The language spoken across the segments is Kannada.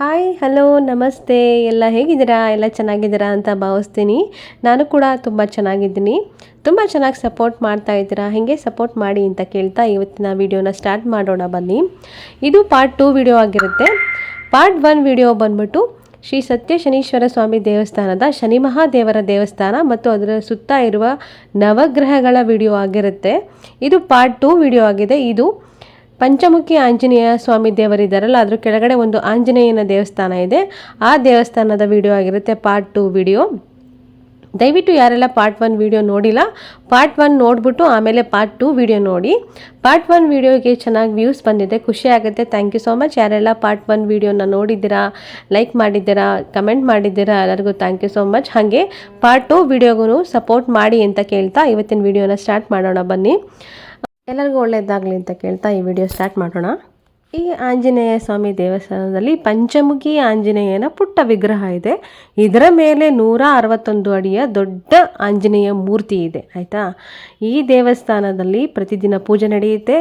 ಹಾಯ್ ಹಲೋ ನಮಸ್ತೆ. ಎಲ್ಲ ಹೇಗಿದ್ದೀರಾ? ಎಲ್ಲ ಚೆನ್ನಾಗಿದ್ದೀರಾ ಅಂತ ಭಾವಿಸ್ತೀನಿ. ನಾನು ಕೂಡ ತುಂಬ ಚೆನ್ನಾಗಿದ್ದೀನಿ. ತುಂಬ ಚೆನ್ನಾಗಿ ಸಪೋರ್ಟ್ ಮಾಡ್ತಾ ಇದ್ದೀರಾ? ಹೀಗೆ ಸಪೋರ್ಟ್ ಮಾಡಿ ಅಂತ ಕೇಳ್ತಾ ಇವತ್ತಿನ ವಿಡಿಯೋನ ಸ್ಟಾರ್ಟ್ ಮಾಡೋಣ ಬನ್ನಿ. ಇದು ಪಾರ್ಟ್ ಟೂ ವಿಡಿಯೋ ಆಗಿರುತ್ತೆ. ಪಾರ್ಟ್ ಒನ್ ವಿಡಿಯೋ ಬಂದ್ಬಿಟ್ಟು ಶ್ರೀ ಸತ್ಯ ಶನೀಶ್ವರ ಸ್ವಾಮಿ ದೇವಸ್ಥಾನದ ಶನಿ ಮಹಾದೇವರ ದೇವಸ್ಥಾನ ಮತ್ತು ಅದರ ಸುತ್ತ ಇರುವ ನವಗ್ರಹಗಳ ವಿಡಿಯೋ ಆಗಿರುತ್ತೆ. ಇದು ಪಾರ್ಟ್ ಟೂ ವಿಡಿಯೋ ಆಗಿದೆ. ಇದು ಪಂಚಮುಖಿ ಆಂಜನೇಯ ಸ್ವಾಮಿ ದೇವರಿದ್ದಾರಲ್ಲ ಅದ್ರ ಕೆಳಗಡೆ ಒಂದು ಆಂಜನೇಯನ ದೇವಸ್ಥಾನ ಇದೆ. ಆ ದೇವಸ್ಥಾನದ ವಿಡಿಯೋ ಆಗಿರುತ್ತೆ ಪಾರ್ಟ್ ಟು ವಿಡಿಯೋ ದಯವಿಟ್ಟು ಯಾರೆಲ್ಲ ಪಾರ್ಟ್ ಒನ್ ವಿಡಿಯೋ ನೋಡಿಲ್ಲ ಪಾರ್ಟ್ ಒನ್ ನೋಡಿಬಿಟ್ಟು ಆಮೇಲೆ ಪಾರ್ಟ್ ಟು ವಿಡಿಯೋ ನೋಡಿ. ಪಾರ್ಟ್ ಒನ್ ವಿಡಿಯೋಗೆ ಚೆನ್ನಾಗಿ ವ್ಯೂಸ್ ಬಂದಿದೆ, ಖುಷಿ ಆಗುತ್ತೆ. ಥ್ಯಾಂಕ್ ಯು ಸೋ ಮಚ್ ಯಾರೆಲ್ಲ ಪಾರ್ಟ್ ಒನ್ ವಿಡಿಯೋನ ನೋಡಿದ್ದೀರಾ ಲೈಕ್ ಮಾಡಿದ್ದೀರಾ ಕಮೆಂಟ್ ಮಾಡಿದ್ದೀರಾ, ಎಲ್ಲರಿಗೂ ಥ್ಯಾಂಕ್ ಯು ಸೋ ಮಚ್ ಹಾಗೆ ಪಾರ್ಟ್ ಟು ವಿಡಿಯೋಗೂ ಸಪೋರ್ಟ್ ಮಾಡಿ ಅಂತ ಕೇಳ್ತಾ ಇವತ್ತಿನ ವಿಡಿಯೋನ ಸ್ಟಾರ್ಟ್ ಮಾಡೋಣ ಬನ್ನಿ. ಎಲ್ಲರಿಗೂ ಒಳ್ಳೆಯದಾಗಲಿ ಅಂತ ಕೇಳ್ತಾ ಈ ವಿಡಿಯೋ ಸ್ಟಾರ್ಟ್ ಮಾಡೋಣ. ಈ ಆಂಜನೇಯ ಸ್ವಾಮಿ ದೇವಸ್ಥಾನದಲ್ಲಿ ಪಂಚಮುಖಿ ಆಂಜನೇಯನ ಪುಟ್ಟ ವಿಗ್ರಹ ಇದೆ. ಇದರ ಮೇಲೆ ನೂರ ಅರವತ್ತೊಂದು ಅಡಿಯ ದೊಡ್ಡ ಆಂಜನೇಯ ಮೂರ್ತಿ ಇದೆ. ಆಯಿತಾ? ಈ ದೇವಸ್ಥಾನದಲ್ಲಿ ಪ್ರತಿದಿನ ಪೂಜೆ ನಡೆಯುತ್ತೆ.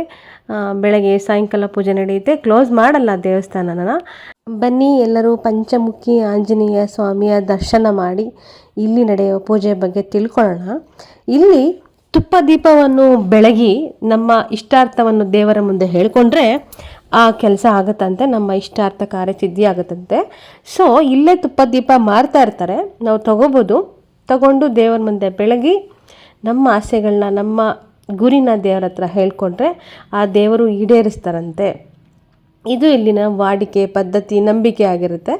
ಬೆಳಗ್ಗೆ ಸಾಯಂಕಾಲ ಪೂಜೆ ನಡೆಯುತ್ತೆ. ಕ್ಲೋಸ್ ಮಾಡಲ್ಲ ದೇವಸ್ಥಾನನ. ಬನ್ನಿ ಎಲ್ಲರೂ ಪಂಚಮುಖಿ ಆಂಜನೇಯ ಸ್ವಾಮಿಯ ದರ್ಶನ ಮಾಡಿ ಇಲ್ಲಿ ನಡೆಯುವ ಪೂಜೆ ಬಗ್ಗೆ ತಿಳ್ಕೊಳ್ಳೋಣ. ಇಲ್ಲಿ ತುಪ್ಪ ದೀಪವನ್ನು ಬೆಳಗಿ ನಮ್ಮ ಇಷ್ಟಾರ್ಥವನ್ನು ದೇವರ ಮುಂದೆ ಹೇಳಿಕೊಂಡ್ರೆ ಆ ಕೆಲಸ ಆಗುತ್ತಂತೆ, ನಮ್ಮ ಇಷ್ಟಾರ್ಥ ಕಾರ್ಯ ಸಿದ್ಧಿ ಆಗುತ್ತಂತೆ. ಸೊ ಇಲ್ಲೇ ತುಪ್ಪ ದೀಪ ಮಾರ್ತಾ ಇರ್ತಾರೆ. ನಾವು ತಗೋಬೋದು. ತಗೊಂಡು ದೇವರ ಮುಂದೆ ಬೆಳಗಿ ನಮ್ಮ ಆಸೆಗಳನ್ನ ನಮ್ಮ ಗುರಿನ ದೇವರ ಹತ್ರ ಹೇಳ್ಕೊಂಡ್ರೆ ಆ ದೇವರು ಈಡೇರಿಸ್ತಾರಂತೆ. ಇದು ಇಲ್ಲಿನ ವಾಡಿಕೆ ಪದ್ಧತಿ, ನಂಬಿಕೆ ಆಗಿರುತ್ತೆ.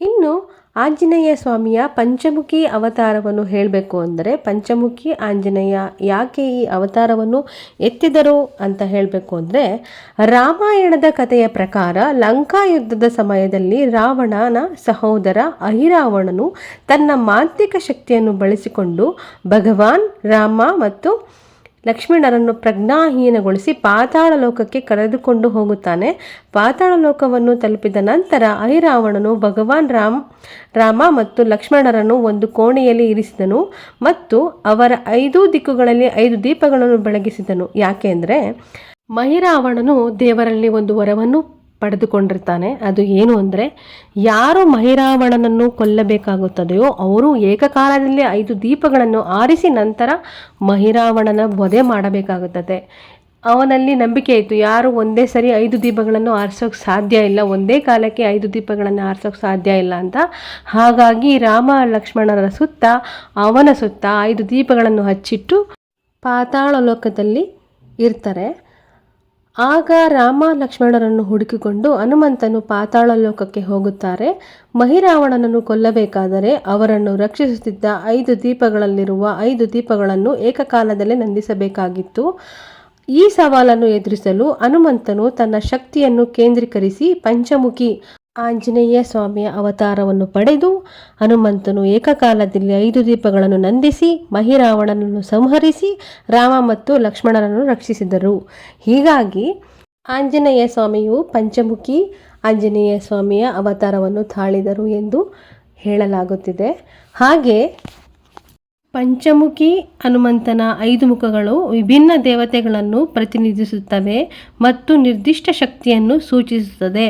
ಇನ್ನು ಆಂಜನೇಯ ಸ್ವಾಮಿಯ ಪಂಚಮುಖಿ ಅವತಾರವನ್ನು ಹೇಳಬೇಕು ಅಂದರೆ ಪಂಚಮುಖಿ ಆಂಜನೇಯ ಯಾಕೆ ಈ ಅವತಾರವನ್ನು ಎತ್ತಿದರು ಅಂತ ಹೇಳಬೇಕು ಅಂದರೆ ರಾಮಾಯಣದ ಕಥೆಯ ಪ್ರಕಾರ ಲಂಕಾ ಯುದ್ಧದ ಸಮಯದಲ್ಲಿ ರಾವಣನ ಸಹೋದರ ಅಹಿರಾವಣನು ತನ್ನ ಮಾಂತ್ರಿಕ ಶಕ್ತಿಯನ್ನು ಬಳಸಿಕೊಂಡು ಭಗವಾನ್, ರಾಮ ಮತ್ತು ಲಕ್ಷ್ಮಣರನ್ನು ಪ್ರಜ್ಞಾಹೀನಗೊಳಿಸಿ ಪಾತಾಳ ಲೋಕಕ್ಕೆ ಕರೆದುಕೊಂಡು ಹೋಗುತ್ತಾನೆ. ಪಾತಾಳ ಲೋಕವನ್ನು ತಲುಪಿದ ನಂತರ ಐರಾವಣನು ಭಗವಾನ್ ರಾಮ್, ರಾಮ ಮತ್ತು ಲಕ್ಷ್ಮಣರನ್ನು ಒಂದು ಕೋಣೆಯಲ್ಲಿ ಇರಿಸಿದನು ಮತ್ತು ಅವರ ಐದು ದಿಕ್ಕುಗಳಲ್ಲಿ ಐದು ದೀಪಗಳನ್ನು ಬೆಳಗಿಸಿದನು. ಯಾಕೆಂದರೆ ಮಹಿರಾವಣನು ದೇವರಲ್ಲಿ ಒಂದು ವರವನ್ನು ಪಡೆದುಕೊಂಡಿರ್ತಾನೆ. ಅದು ಏನು ಅಂದರೆ, ಯಾರು ಮಹಿರಾವಣನನ್ನು ಕೊಲ್ಲಬೇಕಾಗುತ್ತದೆಯೋ ಅವರು ಏಕಕಾಲದಲ್ಲಿ ಐದು ದೀಪಗಳನ್ನು ಆರಿಸಿ ನಂತರ ಮಹಿರಾವಣನ ವಧೆ ಮಾಡಬೇಕಾಗುತ್ತದೆ. ಅವನಲ್ಲಿ ನಂಬಿಕೆ ಇತ್ತು, ಯಾರು ಒಂದೇ ಸರಿ ಐದು ದೀಪಗಳನ್ನು ಆರಿಸೋಕೆ ಸಾಧ್ಯ ಇಲ್ಲ, ಒಂದೇ ಕಾಲಕ್ಕೆ ಐದು ದೀಪಗಳನ್ನು ಆರಿಸೋಕೆ ಸಾಧ್ಯ ಇಲ್ಲ ಅಂತ. ಹಾಗಾಗಿ ರಾಮ ಲಕ್ಷ್ಮಣರ ಸುತ್ತ, ಅವನ ಸುತ್ತ ಐದು ದೀಪಗಳನ್ನು ಹಚ್ಚಿಟ್ಟು ಪಾತಾಳ ಲೋಕದಲ್ಲಿ ಇರ್ತಾರೆ. ಆಗ ರಾಮ ಲಕ್ಷ್ಮಣರನ್ನು ಹುಡುಕಿಕೊಂಡು ಹನುಮಂತನು ಪಾತಾಳ ಲೋಕಕ್ಕೆ ಹೋಗುತ್ತಾರೆ. ಮಹಿರಾವಣನನ್ನು ಕೊಲ್ಲಬೇಕಾದರೆ ಅವರನ್ನು ರಕ್ಷಿಸುತ್ತಿದ್ದ ಐದು ದೀಪಗಳಲ್ಲಿರುವ ಐದು ದೀಪಗಳನ್ನು ಏಕಕಾಲದಲ್ಲೇ ನಂದಿಸಬೇಕಾಗಿತ್ತು. ಈ ಸವಾಲನ್ನು ಎದುರಿಸಲು ಹನುಮಂತನು ತನ್ನ ಶಕ್ತಿಯನ್ನು ಕೇಂದ್ರೀಕರಿಸಿ ಪಂಚಮುಖಿ ಆಂಜನೇಯ ಸ್ವಾಮಿಯ ಅವತಾರವನ್ನು ಪಡೆದು ಹನುಮಂತನು ಏಕಕಾಲದಲ್ಲಿ ಐದು ದೀಪಗಳನ್ನು ನಂದಿಸಿ ಮಹಿರಾವಣನನ್ನು ಸಂಹರಿಸಿ ರಾಮ ಮತ್ತು ಲಕ್ಷ್ಮಣನನ್ನು ರಕ್ಷಿಸಿದರು. ಹೀಗಾಗಿ ಆಂಜನೇಯ ಸ್ವಾಮಿಯು ಪಂಚಮುಖಿ ಆಂಜನೇಯ ಸ್ವಾಮಿಯ ಅವತಾರವನ್ನು ತಾಳಿದರು ಎಂದು ಹೇಳಲಾಗುತ್ತಿದೆ. ಹಾಗೆ ಪಂಚಮುಖಿ ಹನುಮಂತನ ಐದು ಮುಖಗಳು ವಿಭಿನ್ನ ದೇವತೆಗಳನ್ನು ಪ್ರತಿನಿಧಿಸುತ್ತವೆ ಮತ್ತು ನಿರ್ದಿಷ್ಟ ಶಕ್ತಿಯನ್ನು ಸೂಚಿಸುತ್ತದೆ.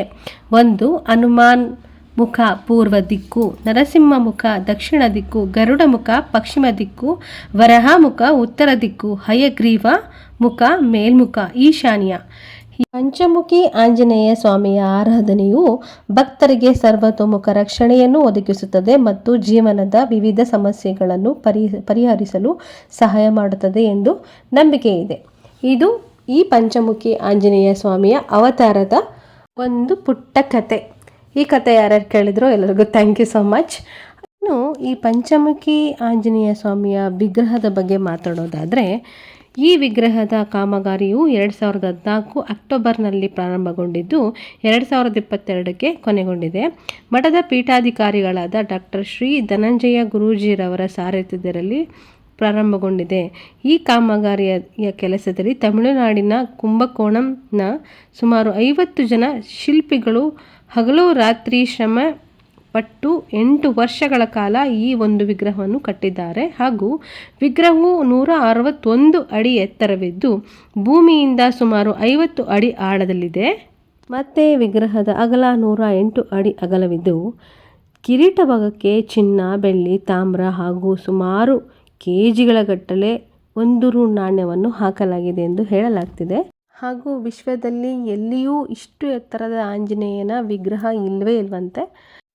ಒಂದು, ಹನುಮಾನ್ ಮುಖ ಪೂರ್ವ ದಿಕ್ಕು, ನರಸಿಂಹ ಮುಖ ದಕ್ಷಿಣ ದಿಕ್ಕು, ಗರುಡ ಮುಖ ಪಶ್ಚಿಮ ದಿಕ್ಕು, ವರಹ ಮುಖ ಉತ್ತರ ದಿಕ್ಕು, ಹಯಗ್ರೀವ ಮುಖ ಮೇಲ್ಮುಖ, ಈಶಾನ್ಯ. ಪಂಚಮುಖಿ ಆಂಜನೇಯ ಸ್ವಾಮಿಯ ಆರಾಧನೆಯು ಭಕ್ತರಿಗೆ ಸರ್ವತೋಮುಖ ರಕ್ಷಣೆಯನ್ನು ಒದಗಿಸುತ್ತದೆ ಮತ್ತು ಜೀವನದ ವಿವಿಧ ಸಮಸ್ಯೆಗಳನ್ನು ಪರಿ, ಪರಿಹರಿಸಲು ಸಹಾಯ ಮಾಡುತ್ತದೆ ಎಂದು ನಂಬಿಕೆ ಇದೆ. ಇದು ಈ ಪಂಚಮುಖಿ ಆಂಜನೇಯ ಸ್ವಾಮಿಯ ಅವತಾರದ ಒಂದು ಪುಟ್ಟ ಕತೆ. ಈ ಕತೆ ಯಾರ್ಯಾರು ಕೇಳಿದ್ರು ಎಲ್ಲರಿಗೂ ಥ್ಯಾಂಕ್ ಯು ಸೊ ಮಚ್ ಇನ್ನು ಈ ಪಂಚಮುಖಿ ಆಂಜನೇಯ ಸ್ವಾಮಿಯ ವಿಗ್ರಹದ ಬಗ್ಗೆ ಮಾತಾಡೋದಾದರೆ ಈ ವಿಗ್ರಹದ ಕಾಮಗಾರಿಯು ಎರಡು ಸಾವಿರದ ಹದಿನಾಲ್ಕು ಅಕ್ಟೋಬರ್ನಲ್ಲಿ ಪ್ರಾರಂಭಗೊಂಡಿದ್ದು, ಎರಡು ಸಾವಿರದ ಇಪ್ಪತ್ತೆರಡಕ್ಕೆ ಕೊನೆಗೊಂಡಿದೆ. ಮಠದ ಪೀಠಾಧಿಕಾರಿಗಳಾದ ಡಾಕ್ಟರ್ ಶ್ರೀ ಧನಂಜಯ ಗುರೂಜಿರವರ ಸಾರಥ್ಯದಲ್ಲಿ ಪ್ರಾರಂಭಗೊಂಡಿದೆ. ಈ ಕಾಮಗಾರಿಯ ಕೆಲಸದಲ್ಲಿ ತಮಿಳುನಾಡಿನ ಕುಂಭಕೋಣಂನ ಸುಮಾರು ಐವತ್ತು ಜನ ಶಿಲ್ಪಿಗಳು ಹಗಲು ರಾತ್ರಿ ಶ್ರಮ ಪಟ್ಟು ಎಂಟು ವರ್ಷಗಳ ಕಾಲ ಈ ಒಂದು ವಿಗ್ರಹವನ್ನು ಕಟ್ಟಿದ್ದಾರೆ. ಹಾಗೂ ವಿಗ್ರಹವು ನೂರ ಅರವತ್ತೊಂದು ಅಡಿ ಎತ್ತರವಿದ್ದು, ಭೂಮಿಯಿಂದ ಸುಮಾರು ಐವತ್ತು ಅಡಿ ಆಳದಲ್ಲಿದೆ. ಮತ್ತೆ ವಿಗ್ರಹದ ಅಗಲ ನೂರ ಎಂಟು ಅಡಿ ಅಗಲವಿದ್ದು, ಕಿರೀಟ ಭಾಗಕ್ಕೆ ಚಿನ್ನ, ಬೆಳ್ಳಿ, ತಾಮ್ರ ಹಾಗೂ ಸುಮಾರು ಕೆ ಜಿಗಳ ಗಟ್ಟಲೆ ಒಂದು ರು ನಾಣ್ಯವನ್ನು ಹಾಕಲಾಗಿದೆ ಎಂದು ಹೇಳಲಾಗ್ತಿದೆ. ಹಾಗೂ ವಿಶ್ವದಲ್ಲಿ ಎಲ್ಲಿಯೂ ಇಷ್ಟು ಎತ್ತರದ ಆಂಜನೇಯನ ವಿಗ್ರಹ ಇಲ್ಲವೇ ಇಲ್ವಂತೆ.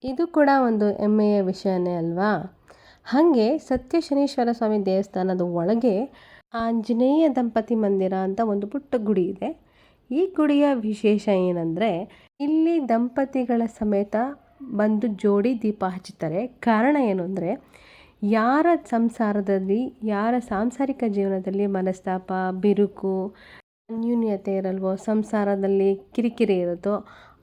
ಇದು ಕೂಡ ಒಂದು ಹೆಮ್ಮೆಯ ವಿಷಯನೇ ಅಲ್ವಾ? ಹಾಗೆ ಸತ್ಯ ಶನೀಶ್ವರ ಸ್ವಾಮಿ ದೇವಸ್ಥಾನದ ಒಳಗೆ ಆಂಜನೇಯ ದಂಪತಿ ಮಂದಿರ ಅಂತ ಒಂದು ಪುಟ್ಟ ಗುಡಿ ಇದೆ. ಈ ಗುಡಿಯ ವಿಶೇಷ ಏನಂದರೆ ಇಲ್ಲಿ ದಂಪತಿಗಳ ಸಮೇತ ಬಂದು ಜೋಡಿ ದೀಪ ಹಚ್ಚುತ್ತಾರೆ. ಕಾರಣ ಏನು ಅಂದರೆ ಯಾರ ಸಂಸಾರದಲ್ಲಿ, ಯಾರ ಸಾಂಸಾರಿಕ ಜೀವನದಲ್ಲಿ ಮನಸ್ತಾಪ, ಬಿರುಕು ಅನ್ಯೂನ್ಯತೆ ಇರಲ್ವೋ, ಸಂಸಾರದಲ್ಲಿ ಕಿರಿಕಿರಿ ಇರುತ್ತೋ,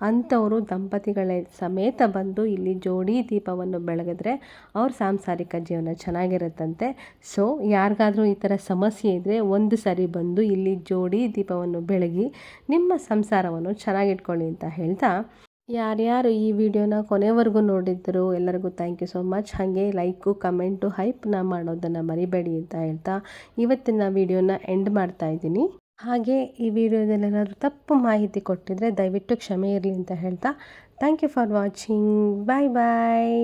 ಅಂಥವರು ದಂಪತಿಗಳ ಸಮೇತ ಬಂದು ಇಲ್ಲಿ ಜೋಡಿ ದೀಪವನ್ನು ಬೆಳಗಿದ್ರೆ ಅವ್ರ ಸಾಂಸಾರಿಕ ಜೀವನ ಚೆನ್ನಾಗಿರುತ್ತಂತೆ. ಸೊ ಯಾರಿಗಾದರೂ ಈ ಥರ ಸಮಸ್ಯೆ ಇದ್ದರೆ ಒಂದು ಸಾರಿ ಬಂದು ಇಲ್ಲಿ ಜೋಡಿ ದೀಪವನ್ನು ಬೆಳಗಿ ನಿಮ್ಮ ಸಂಸಾರವನ್ನು ಚೆನ್ನಾಗಿಟ್ಕೊಳ್ಳಿ ಅಂತ ಹೇಳ್ತಾ ಯಾರ್ಯಾರು ಈ ವಿಡಿಯೋನ ಕೊನೆವರೆಗೂ ನೋಡಿದ್ರು ಎಲ್ಲರಿಗೂ ಥ್ಯಾಂಕ್ ಯು ಸೋ ಮಚ್ ಹಾಗೆ ಲೈಕು ಕಮೆಂಟು ಹೈಪ್ನ ಮಾಡೋದನ್ನು ಮರಿಬೇಡಿ ಅಂತ ಹೇಳ್ತಾ ಇವತ್ತಿನ ವಿಡಿಯೋನ ಎಂಡ್ ಮಾಡ್ತಾ ಇದ್ದೀನಿ. ಹಾಗೆ ಈ ವಿಡಿಯೋದಲ್ಲಿ ಏನಾದರೂ ತಪ್ಪು ಮಾಹಿತಿ ಕೊಟ್ಟಿದ್ದರೆ ದಯವಿಟ್ಟು ಕ್ಷಮೆ ಇರಲಿ ಅಂತ ಹೇಳ್ತಾ. Thank you for watching bye bye